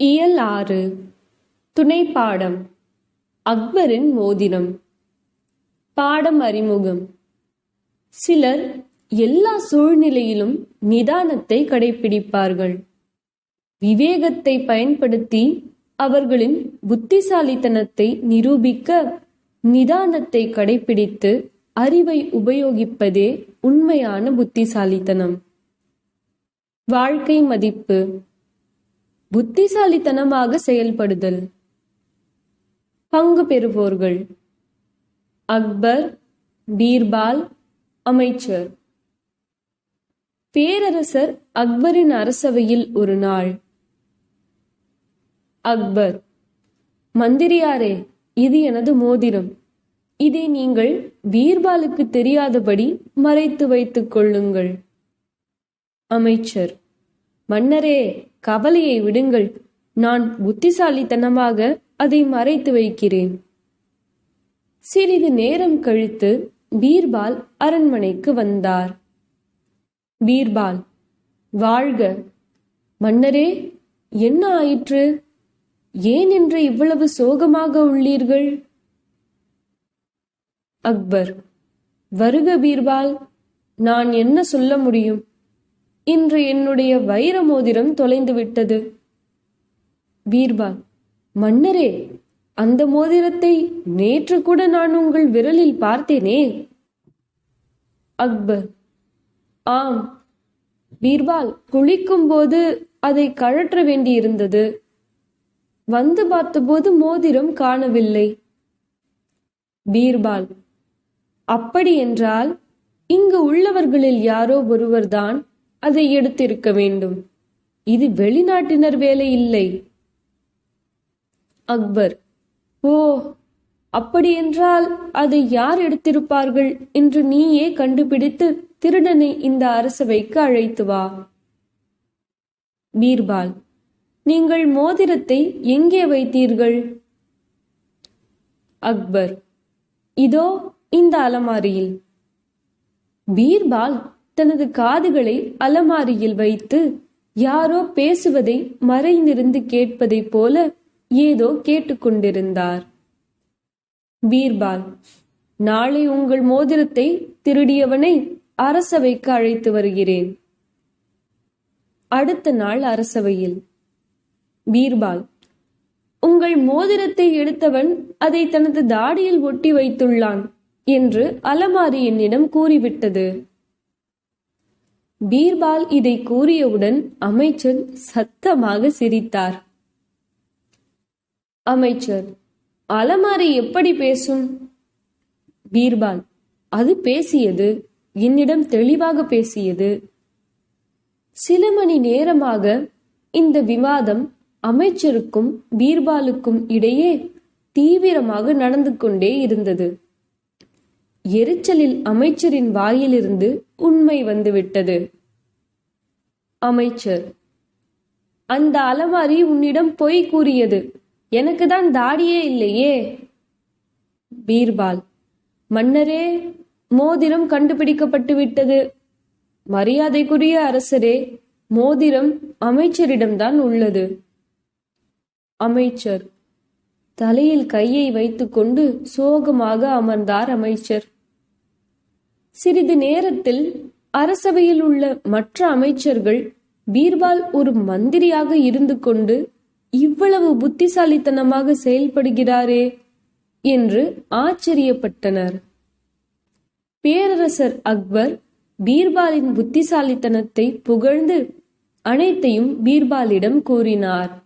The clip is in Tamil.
இயல் ஆறு துணை பாடம் அக்பரின் மோதிரம். பாடம் அறிமுகம். சிலர் எல்லா சூழ்நிலையிலும் நிதானத்தை கடைபிடிப்பார்கள் விவேகத்தை பயன்படுத்தி அவர்களின் புத்திசாலித்தனத்தை நிரூபிக்க நிதானத்தை கடைபிடித்து அறிவை உபயோகிப்பதே உண்மையான புத்திசாலித்தனம். வாழ்க்கை மதிப்பு. புத்திசாலித்தனமாக செயல்படுதல். பங்கு பெறுவோர்கள் அக்பர் பீர்பால் அமைச்சர். பேரரசர் அக்பரின் அரசவையில் ஒரு நாள். அக்பர் மந்திரியாரே இது எனது மோதிரம். இதை நீங்கள் பீர்பாலுக்கு தெரியாதபடி மறைத்து வைத்துக் கொள்ளுங்கள். அமைச்சர் மன்னரே கவலையை விடுங்கள். நான் புத்திசாலித்தனமாக அதை மறைத்து வைக்கிறேன். சிறிது நேரம் கழித்து பீர்பால் அரண்மனைக்கு வந்தார். பீர்பால் வாழ்க. மன்னரே என்ன ஆயிற்று? ஏன் என்று இவ்வளவு சோகமாக உள்ளீர்கள்? அக்பர் வருக பீர்பால். நான் என்ன சொல்ல முடியும்? இன்று என்னுடைய வைர மோதிரம் தொலைந்து விட்டது பீர்பால் மன்னரே அந்த மோதிரத்தை நேற்று கூட நான் உங்கள் விரலில் பார்த்தேனே. அக்பர் ஆம். பீர்பால் குளிக்கும் போது அதை கழற்ற வேண்டியிருந்தது. வந்து பார்த்தபோது மோதிரம் காணவில்லை. பீர்பால் அப்படி என்றால் இங்கு உள்ளவர்களில் யாரோ ஒருவர்தான் அதை எடுத்திருக்க வேண்டும். இது வெளிநாட்டினர் வேலை இல்லை. அக்பர் ஓ அப்படியென்றால் அதை யார் எடுத்திருப்பார்கள் என்று நீயே கண்டுபிடித்து திருடனை இந்த அரசவைக்கு அழைத்து வா. பீர்பால் நீங்கள் மோதிரத்தை எங்கே வைத்தீர்கள்? அக்பர் இதோ இந்த அலமாரியில். பீர்பால் தனது காதுகளை அலமாரியில் வைத்து யாரோ பேசுவதை மறைந்திருந்து கேட்பதைப் போல ஏதோ கேட்டுக்கொண்டிருந்தார். பீர்பால் நாளை உங்கள் மோதிரத்தை திருடியவனை அரசவைக்கு அழைத்து வருகிறேன். அடுத்த நாள் அரசவையில் பீர்பால் உங்கள் மோதிரத்தை எடுத்தவன் அதை தனது தாடியில் ஒட்டி வைத்துள்ளான் என்று அலமாரி என்னிடம் கூறிவிட்டது. பீர்பால் இதை கூறியவுடன் அமைச்சர் சத்தமாக சிரித்தார். அமைச்சர் அலமாரி எப்படி பேசும்? பீர்பால் அது பேசியது என்னிடம் தெளிவாக பேசியது. சில மணி நேரமாக இந்த விவாதம் அமைச்சருக்கும் பீர்பாலுக்கும் இடையே தீவிரமாக நடந்து கொண்டே இருந்தது. எரிச்சலில் அமைச்சரின் வாயிலிருந்து உண்மை வந்துவிட்டது. அமைச்சர் அந்த அலமாரி உன்னிடம் பொய் கூறியது. எனக்கு தான் தாடியே இல்லையே. பீர்பால் மன்னரே மோதிரம் கண்டுபிடிக்கப்பட்டு விட்டது. மரியாதைக்குரிய அரசரே மோதிரம் அமைச்சரிடம்தான் உள்ளது. அமைச்சர் தலையில் கையை வைத்துக்கொண்டு சோகமாக அமர்ந்தார் அமைச்சர். சிறிது நேரத்தில் அரசவையில் உள்ள மற்ற அமைச்சர்கள் பீர்பால் ஒரு மந்திரியாக இருந்து கொண்டு இவ்வளவு புத்திசாலித்தனமாக செயல்படுகிறாரே என்று ஆச்சரியப்பட்டனர். பேரரசர் அக்பர் பீர்பாலின் புத்திசாலித்தனத்தை புகழ்ந்து அனைத்தையும் பீர்பாலிடம் கூறினார்